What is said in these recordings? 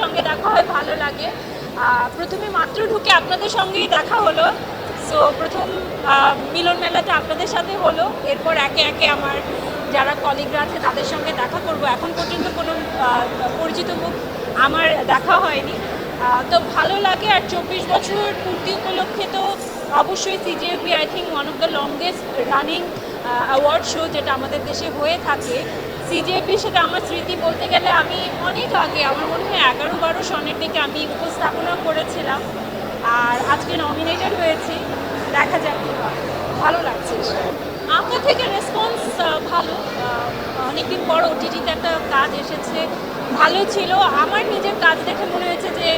সঙ্গে দেখা হয়, ভালো লাগে। প্রথমে মাত্র ঢুকে আপনাদের সঙ্গেই দেখা হলো। সো প্রথম মিলন মেলাটা আপনাদের সাথে হলো। এরপর একে একে আমার যারা কলিগরা আছে, তাদের সঙ্গে দেখা করব। এখন পর্যন্ত কোনো পরিচিত মুখ আমার দেখা হয়নি। তো ভালো লাগে আর চব্বিশ বছর পূর্তি উপলক্ষে তো অবশ্যই CGFB I think one of the longest running award show যেটা আমাদের দেশে হয়ে থাকে। সিজিএফবির সাথে আমার স্মৃতি বলতে গেলে আমি অনেক আগে, আমার মনে হয় এগারো বারো সনের দিকে আমি উপস্থাপনা করেছিলাম। আর আজকে নমিনেটেড হয়েছি। দেখা যাক ভালো লাগছে। আপনার থেকে রেসপন্স ভালো। অনেকদিন পর ওটিটিতে একটা কাজ এসেছে। ভালো ছিল। আমার নিজের কাজ দেখে মনে হয়েছে যে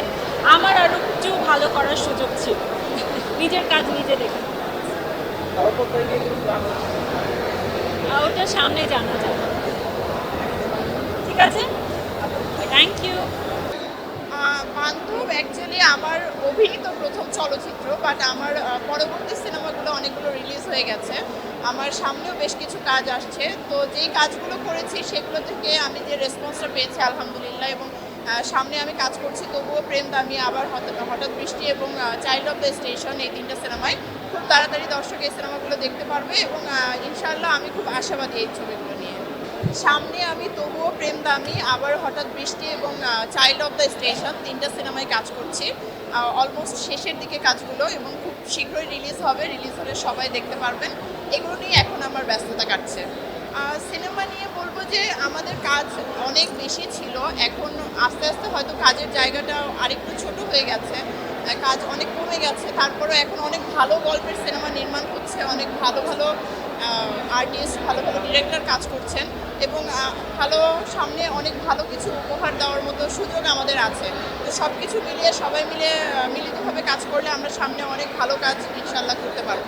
আমার আরও একটু ভালো করার সুযোগ ছিল। নিজের কাজ নিজে দেখে। ওটা সামনে জানা যাবে। বান্ধব অ্যাকচুয়ালি আমার অভিনীত প্রথম চলচ্চিত্র বাট আমার পরবর্তী সিনেমাগুলো অনেকগুলো রিলিজ হয়ে গেছে। আমার সামনেও বেশ কিছু কাজ আসছে। তো যেই কাজগুলো করেছি, সেগুলো থেকে আমি যে রেসপন্সটা পেয়েছি, আলহামদুলিল্লাহ, এবং সামনে আমি কাজ করছি, তবুও প্রেম দামি আবার হঠাৎ বৃষ্টি এবং চাইল্ড অফ দ্য স্টেশন এই তিনটা সিনেমায়। খুব তাড়াতাড়ি দর্শক এই সিনেমাগুলো দেখতে পারবে এবং ইনশাআল্লাহ আমি খুব আশাবাদী এই ছবিগুলো নিয়ে। সামনে আমি, তবুও প্রেম দামি আবার হঠাৎ বৃষ্টি এবং চাইল্ড অফ দ্য স্টেশন তিনটা সিনেমায় কাজ করছি। অলমোস্ট শেষের দিকে কাজগুলো এবং খুব শীঘ্রই রিলিজ হবে। রিলিজ হলে সবাই দেখতে পারবেন। এগুলো নিয়ে এখন আমার ব্যস্ততা কাটছে। সিনেমা নিয়ে বলব যে, আমাদের কাজ অনেক বেশি ছিল। এখন আস্তে আস্তে হয়তো কাজের জায়গাটা আরেকটু ছোট হয়ে গেছে। কাজ অনেক কমে গেছে। তারপরেও এখন অনেক ভালো গল্পের সিনেমা নির্মাণ হচ্ছে। অনেক ভালো ভালো আর্টিস্ট ভালো ভালো ডিরেক্টর কাজ করছেন এবং ভালো সামনে অনেক ভালো কিছু উপহার দেওয়ার মতো সুযোগ আমাদের আছে। তো সব কিছু মিলিয়ে সবাই মিলে মিলিতভাবে কাজ করলে আমরা সামনে অনেক ভালো কাজ ইনশাল্লাহ করতে পারব।